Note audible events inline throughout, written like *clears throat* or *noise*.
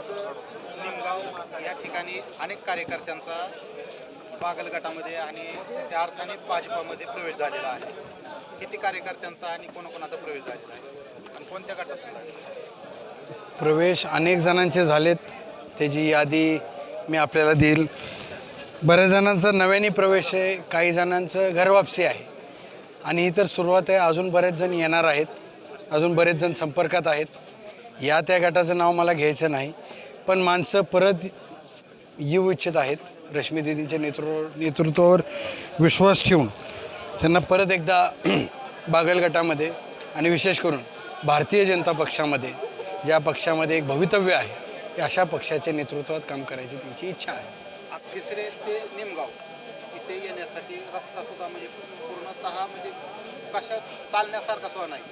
आज निमगाव या ठिकाणी अनेक कार्यकर्त्यांचा बागल गटामध्ये आणि त्या अर्थाने भाजपामध्ये प्रवेश झालेला आहे. किती कार्यकर्त्यांचा आणि कोणाकोणाचा प्रवेश झालेला आहे? आणि कोणत्या गटातून प्रवेश अनेक जणांचे झालेत. त्याची यादी मी आपल्याला देईल. बऱ्याच जणांचा नव्याने प्रवेश आहे काही जणांचं घरवापसी आहे. आणि ही तर सुरुवात आहे अजून बरेच जण येणार आहेत. अजून बरेच जण संपर्कात आहेत. या त्या गटाचं नाव मला घ्यायचं नाही. पण माणसं परत येऊ इच्छित आहेत. रश्मी दिदींच्या नेतृत्व नेतृत्वावर विश्वास ठेवून त्यांना परत एकदा *clears throat* बागल गटामध्ये आणि विशेष करून भारतीय जनता पक्षामध्ये ज्या पक्षामध्ये एक भवितव्य आहे अशा पक्षाच्या नेतृत्वात काम करायची त्यांची इच्छा आहे. तिसरे ते निमगाव इथे येण्यासाठी रस्ता सुद्धा म्हणजे पूर्णतः म्हणजे कशा चालण्यासारखा सुद्धा नाही.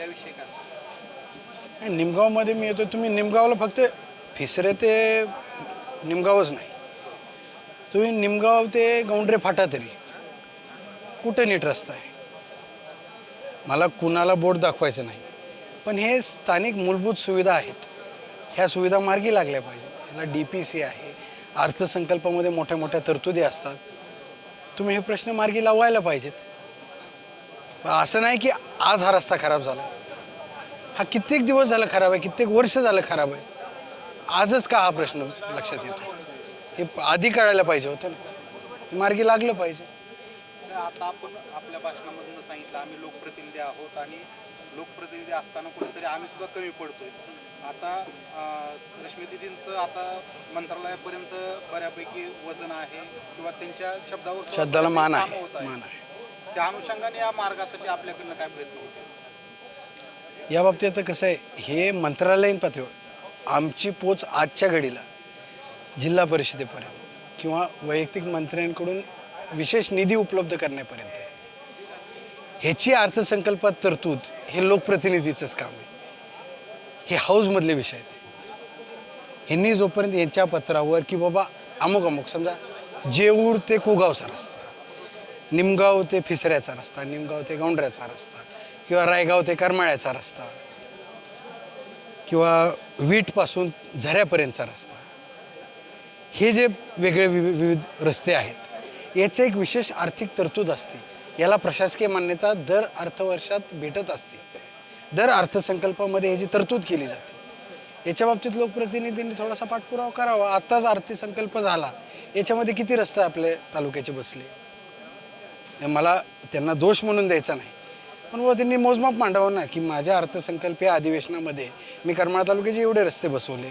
याविषयी काय? निमगावमध्ये मी येतो तुम्ही निमगावला फक्त फिसरे ते निमगावच नाही. तुम्ही निमगाव ते गौंडरे फाटा तरी. कुठं नीट रस्ता आहे? मला कुणाला बोट दाखवायचं नाही. पण हे स्थानिक मूलभूत सुविधा आहेत. ह्या सुविधा मार्गी लागल्या पाहिजेत. ह्याला डी पी सी आहे. अर्थसंकल्पामध्ये मोठ्या मोठ्या तरतुदी असतात. तुम्ही हे प्रश्न मार्गी लावायला पाहिजेत. असं नाही की आज हा रस्ता खराब झाला. हा कित्येक दिवस झाला खराब आहे कित्येक वर्ष झालं खराब आहे. आजच का हा प्रश्न लक्षात येतो? हे आधी कळायला पाहिजे होतं ना. मार्गी लागलं पाहिजे. आता आपण आपल्या भाषणामधून सांगितलं आम्ही लोकप्रतिनिधी आहोत आणि लोकप्रतिनिधी असताना कुठेतरी आम्ही सुद्धा कमी पडतोय. आता रश्मी दिदींचं आता मंत्रालयापर्यंत बऱ्यापैकी वजन आहे किंवा त्यांच्या शब्दावर शब्दाला मान आहे. त्या अनुषंगाने या मार्गासाठी आपल्याकडनं काय प्रयत्न होते या बाबतीत कसं आहे हे मंत्रालयीन पातळीवर आमची पोच आजच्या घडीला जिल्हा परिषदेपर्यंत किंवा वैयक्तिक मंत्र्यांकडून विशेष निधी उपलब्ध करण्यापर्यंत. ह्याची अर्थसंकल्पात तरतूद हे लोकप्रतिनिधीचंच काम आहे. हे हाऊसमधले विषय आहेत. ह्यांनी जोपर्यंत यांच्या पत्रावर की बाबा अमुक अमुक समजा जेऊर ते कुगावचा रस्ता निमगाव ते फिसऱ्याचा रस्ता निमगाव ते गौंडऱ्याचा रस्ता किंवा रायगाव ते करमाळ्याचा रस्ता किंवा वीटपासून झऱ्यापर्यंतचा रस्ता. हे जे वेगळे विवि- विविध रस्ते आहेत याचं एक विशेष आर्थिक तरतूद असते. याला प्रशासकीय मान्यता दर अर्थवर्षात भेटत असते. दर अर्थसंकल्पामध्ये याची तरतूद केली जाते. याच्या बाबतीत लोकप्रतिनिधींनी थोडासा पाठपुरावा करावा. आत्ताच अर्थसंकल्प झाला. याच्यामध्ये किती रस्ते आपल्या तालुक्याचे बसले? मला त्यांना दोष म्हणून द्यायचा नाही. पण व त्यांनी मोजमाप मांडावं ना की माझ्या अर्थसंकल्पीय अधिवेशनामध्ये मी करमाळा तालुक्याचे एवढे रस्ते बसवले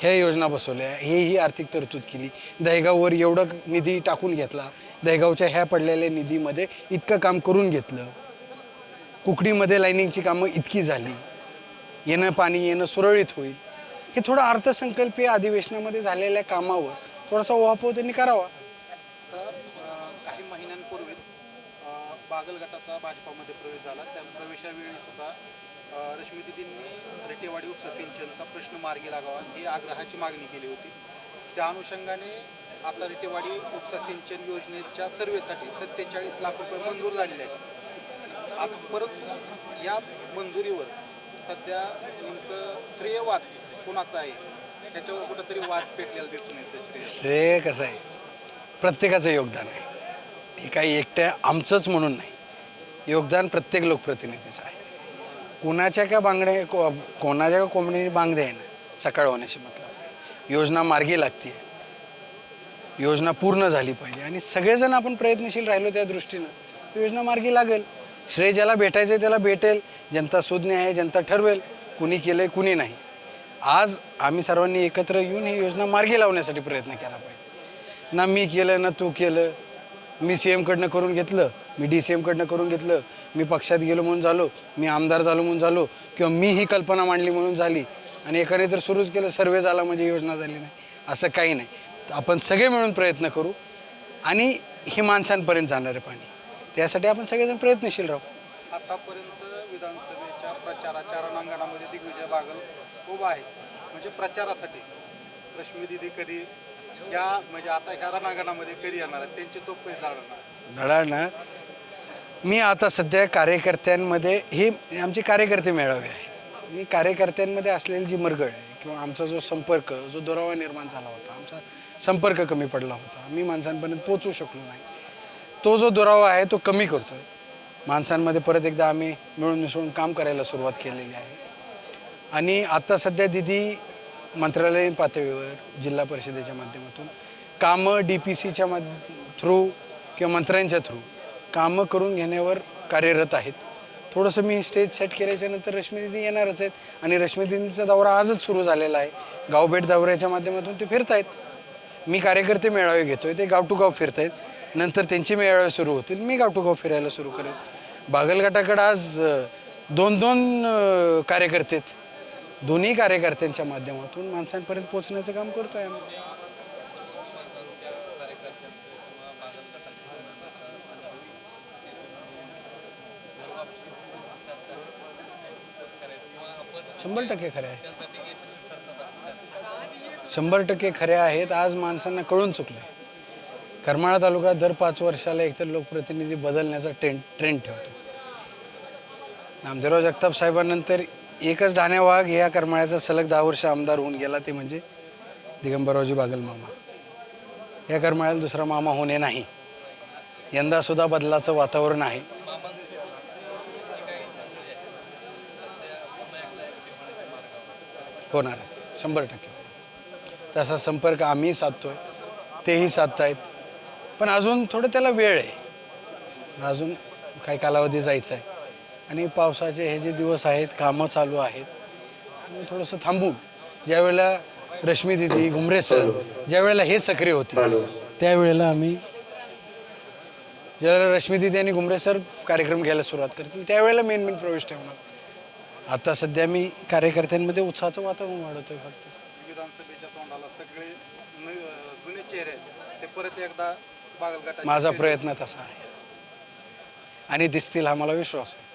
ह्या योजना बसवल्या हे ही आर्थिक तरतूद केली. दहेगाववर एवढं निधी टाकून घेतला दहेगावच्या ह्या पडलेल्या निधीमध्ये इतकं काम करून घेतलं. कुकडीमध्ये लाईनिंगची कामं इतकी झाली. येणं पाणी येणं सुरळीत होईल. हे थोडं अर्थसंकल्पीय अधिवेशनामध्ये झालेल्या कामावर थोडासा ओहापोह त्यांनी करावा. बागल गटाचा भाजपामध्ये प्रवेश झाला. त्या प्रवेशावेळी सुद्धा अं, रश्मी दिदींनी रेटेवाडी उपसिंचनचा सिंचनचा प्रश्न मार्गी लागावा ही आग्रहाची मागणी केली होती. त्या अनुषंगाने आता रेटेवाडी उपसिंचन सिंचन योजनेच्या सर्वेसाठी सत्तेचाळीस लाख रुपये मंजूर झालेले आहेत. आता परंतु या मंजुरीवर सध्या नेमकं श्रेयवाद कोणाचा आहे? त्याच्यावर कुठंतरी वाद पेटलेला दिसून येतं श्रेय. श्रेय कसं आहे? प्रत्येकाचं योगदान आहे. हे काही एकट्या आमचंच म्हणून नाही. योगदान प्रत्येक लोकप्रतिनिधीचं आहे. कोणाच्या का बांगड्या को कोणाच्या का कोंबडीने बांगड्या आहे ना सकाळ होण्याशी मतलब. योजना मार्गी लागते योजना पूर्ण झाली पाहिजे. आणि सगळेजण आपण प्रयत्नशील राहिलो त्या दृष्टीनं तर योजना मार्गी लागेल. श्रेय ज्याला भेटायचं आहे त्याला भेटेल. जनता सुज्ञ आहे जनता ठरवेल. कुणी केलं आहे कुणी नाही. आज आम्ही सर्वांनी एकत्र येऊन ही योजना मार्गी लावण्यासाठी प्रयत्न केला पाहिजे. ना मी केलं ना तू केलं. मी सी एमकडनं करून घेतलं मी डी सी एमकडनं करून घेतलं मी पक्षात गेलो म्हणून झालो मी आमदार झालो म्हणून झालो किंवा मी ही कल्पना मांडली म्हणून झाली. आणि एकाने तर सुरूच केलं सर्वे झाला म्हणजे योजना झाली नाही. असं काही नाही. आपण सगळे मिळून प्रयत्न करू आणि हे माणसांपर्यंत जाणारे पाणी. त्यासाठी आपण सगळेजण प्रयत्नशील राहू. आतापर्यंत विधानसभेच्या प्रचाराच्या रणांगणामध्ये दिग्विजय बागल उभा आहे. म्हणजे प्रचारासाठी. रश्मी दिदी कधी त्या म्हणजे आता ह्या रणांगणामध्ये कधी येणार आहेत त्यांची तो कधी जाणार मी आता सध्या कार्यकर्त्यांमध्ये ही आमचे कार्यकर्ते मेळावे आहे. मी कार्यकर्त्यांमध्ये असलेली जी मरगळ आहे किंवा आमचा जो संपर्क जो दुरावा निर्माण झाला होता आमचा संपर्क कमी पडला होता मी माणसांपर्यंत पोचू शकलो नाही. तो जो दुरावा आहे तो कमी करतो आहे माणसांमध्ये परत एकदा आम्ही मिळून मिसळून काम करायला सुरुवात केलेली आहे. आणि आता सध्या दिदी मंत्रालयीन पातळीवर जिल्हा परिषदेच्या माध्यमातून कामं डी पी सीच्या माध थ्रू किंवा मंत्र्यांच्या थ्रू कामं करून घेण्यावर कार्यरत आहेत. थोडंसं मी स्टेज सेट केल्याच्यानंतर रश्मी दिदी येणारच आहेत आणि रश्मी दिदींचा दौरा आजच सुरू झालेला आहे. गावभेट दौऱ्याच्या माध्यमातून ते फिरत आहेत मी कार्यकर्ते मेळावे घेतोय ते गाव टू गाव फिरतायत. नंतर त्यांचे मेळावे सुरू होतील मी गाव टू गाव फिरायला सुरू करेन. बागलगटाकडं आज दोन दोन कार्यकर्ते आहेत. दोन्ही कार्यकर्त्यांच्या माध्यमातून माणसांपर्यंत पोहोचण्याचं काम करतो आहे आम्ही. शंभर टक्के खरे आहे. शंभर टक्के खरे आहेत आज माणसांना कळून चुकले करमाळा तालुका दर पाच वर्षाला एकतर लोकप्रतिनिधी बदलण्याचा ट्रेंड ट्रेंड ठेवतो. नामदेवराव जगताप साहेबांनंतर एकच ढाण्या वाघ या करमाळ्याचा सलग दहा वर्ष आमदार होऊन गेला ते म्हणजे दिगंबररावजी बागल मामा. या करमाळ्याला दुसरा मामा होणे नाही. यंदासुद्धा बदलाचं वातावरण आहे. होणार आहेत शंभर टक्के. तसा संपर्क आम्ही साधतोय. तेही साधतायत. पण अजून थोडं त्याला वेळ आहे. अजून काही कालावधी जायचा आहे. आणि पावसाचे हे जे दिवस आहेत कामं चालू आहेत. आणि थोडंसं थांबून ज्यावेळेला रश्मी दिदी घुमरे सर ज्यावेळेला हे सक्रिय होतील त्यावेळेला आम्ही ज्यावेळेला रश्मी दिदी आणि घुमरे सर कार्यक्रम घ्यायला सुरुवात करतील त्यावेळेला मेन मेन प्रवेश ठेवणार. आता सध्या मी कार्यकर्त्यांमध्ये उत्साहाचं वातावरण वाढवतोय फक्त. विधानसभेच्या तोंडाला सगळे न जुने चेहरे आहेत. ते परत एकदा माझा प्रयत्न तसा आहे. आणि दिसतील हा मला विश्वास आहे.